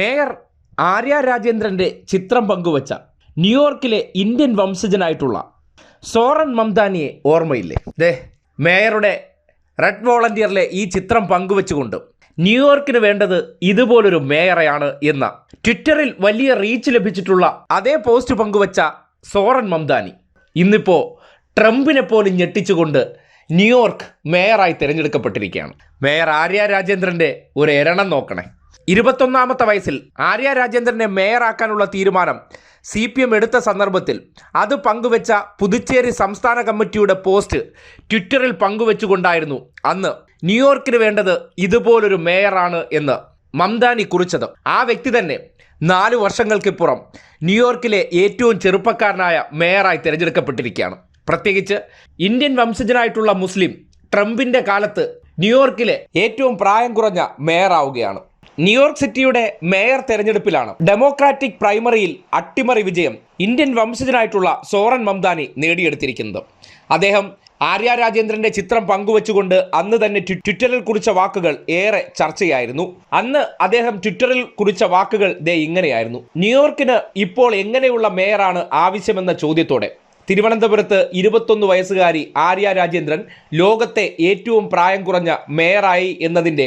Mayor Arya രാജേന്ദ്രന്റെ ചിത്രം പങ്കുവച്ച ന്യൂയോർക്കിലെ ഇന്ത്യൻ വംശജനായിട്ടുള്ള സോറൻ മംദാനിയെ ഓർമ്മയില്ലേ? ദേ മേയറുടെ റെഡ് വോളണ്ടിയറിലെ ഈ ചിത്രം പങ്കുവച്ചുകൊണ്ട് ന്യൂയോർക്കിന് വേണ്ടത് ഇതുപോലൊരു മേയറെയാണ് എന്ന ട്വിറ്ററിൽ വലിയ റീച്ച് ലഭിച്ചിട്ടുള്ള അതേ പോസ്റ്റ് പങ്കുവച്ച സോറൻ മംദാനി ഇന്നിപ്പോൾ ട്രംപിനെ പോലും ഞെട്ടിച്ചുകൊണ്ട് ന്യൂയോർക്ക് മേയറായി തിരഞ്ഞെടുക്കപ്പെട്ടിരിക്കുകയാണ്. മേയർ ആര്യ രാജേന്ദ്രന്റെ ഒരു എരണം നോക്കണേ. ഇരുപത്തൊന്നാമത്തെ വയസ്സിൽ ആര്യ രാജേന്ദ്രനെ മേയറാക്കാനുള്ള തീരുമാനം സി പി എം എടുത്ത സന്ദർഭത്തിൽ അത് പങ്കുവെച്ച പുതുച്ചേരി സംസ്ഥാന കമ്മിറ്റിയുടെ പോസ്റ്റ് ട്വിറ്ററിൽ പങ്കുവെച്ചുകൊണ്ടായിരുന്നു അന്ന് ന്യൂയോർക്കിന് വേണ്ടത് ഇതുപോലൊരു മേയറാണ് എന്ന് മംദാനി കുറിച്ചത്. ആ വ്യക്തി തന്നെ നാല് വർഷങ്ങൾക്കിപ്പുറം ന്യൂയോർക്കിലെ ഏറ്റവും ചെറുപ്പക്കാരനായ മേയറായി തിരഞ്ഞെടുക്കപ്പെട്ടിരിക്കുകയാണ്. പ്രത്യേകിച്ച് ഇന്ത്യൻ വംശജനായിട്ടുള്ള മുസ്ലിം ട്രംപിന്റെ കാലത്ത് ന്യൂയോർക്കിലെ ഏറ്റവും പ്രായം കുറഞ്ഞ മേയറാവുകയാണ്. ന്യൂയോർക്ക് സിറ്റിയുടെ മേയർ തെരഞ്ഞെടുപ്പിലാണ് ഡെമോക്രാറ്റിക് പ്രൈമറിയിൽ അട്ടിമറി വിജയം ഇന്ത്യൻ വംശജനായിട്ടുള്ള സോറൻ മംദാനി നേടിയെടുത്തിരിക്കുന്നത്. അദ്ദേഹം ആര്യ രാജേന്ദ്രന്റെ ചിത്രം പങ്കുവച്ചുകൊണ്ട് അന്ന് തന്നെ ട്വിറ്ററിൽ കുറിച്ച വാക്കുകൾ ഏറെ ചർച്ചയായിരുന്നു. അന്ന് അദ്ദേഹം ട്വിറ്ററിൽ കുറിച്ച വാക്കുകൾ ദേ ഇങ്ങനെയായിരുന്നു. ന്യൂയോർക്കിന് ഇപ്പോൾ എങ്ങനെയുള്ള മേയറാണ് ആവശ്യമെന്ന ചോദ്യത്തോടെ തിരുവനന്തപുരത്ത് ഇരുപത്തൊന്ന് വയസ്സുകാരി ആര്യ രാജേന്ദ്രൻ ലോകത്തെ ഏറ്റവും പ്രായം കുറഞ്ഞ മേയറായി എന്നതിന്റെ